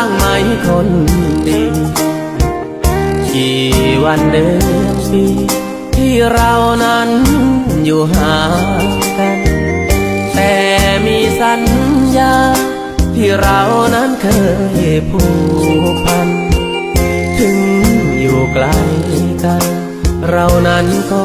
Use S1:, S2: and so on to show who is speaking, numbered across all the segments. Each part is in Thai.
S1: างไหมคนดีกี่วันเดือนปีที่เรานั้นอยู่หากัน แต่มีสัญญา ที่เรานั้นเคยผูกพัน ถึงอยู่ไกลกัน เรานั้นก็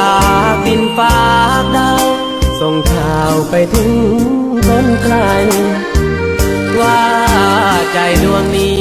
S1: ากดินฝากดาว ส่งข่าวไปถึงคนไกลว่าใจดวงนี้